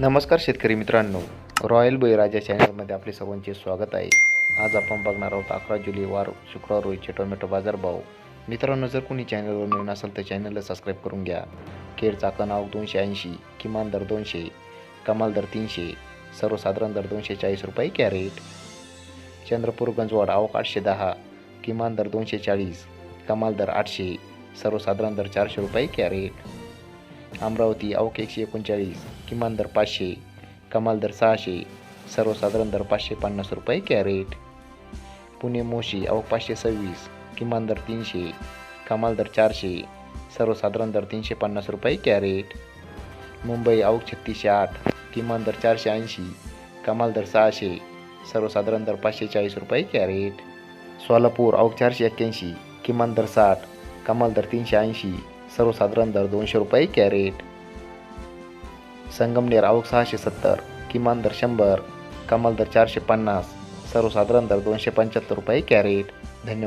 नमस्कार शेतकरी मित्रांनो. रॉयल बळीराजा चॅनलमध्ये आपले सर्वांचे स्वागत आहे. आज आपण बघणार आहोत अकरा जुलै वार शुक्रवार रोजीचे टोमॅटो बाजारभाव मित्रांनो जर कोणी चॅनलवर नवीन असेल तर चॅनलला सबस्क्राईब करून घ्या. केळचा कणाव दोनशे ऐंशी किमान दर दोनशे कमाल दर तीनशे सर्वसाधारण दर दोनशे चाळीस रुपये कॅरेट. चंद्रपूर गंजवाड आवक आठशे दहा किमान दर दोनशे चाळीस कमाल दर आठशे सर्वसाधारण दर चारशे रुपये कॅरेट. अमरावती आवक एकशे एकोणचाळीस किमान दर पाचशे कमाल दर सहाशे सर्वसाधारण दर पाचशे पन्नास रुपये कॅरेट. पुणे मोशी आवक पाचशे सव्वीस किमान दर तीनशे कमाल दर चारशे सर्वसाधारण दर तीनशे पन्नास रुपये कॅरेट. मुंबई आवक छत्तीसशे आठ किमान दर चारशे ऐंशी कमाल दर सहाशे सर्वसाधारण दर पाचशे चाळीस रुपये कॅरेट. सोलापूर आवक चारशे एक्क्याऐंशी किमान दर साठ कमाल दर तीनशे ऐंशी सर्वसाधारण दर दोनशे रुपये कॅरेट. संगमनेर आवक सहाशे सत्तर किमान दर शंभर कमाल दर चारशे पन्नास सर्वसाधारण दर दोनशे पंच्याहत्तर रुपये कॅरेट. धन्यवाद.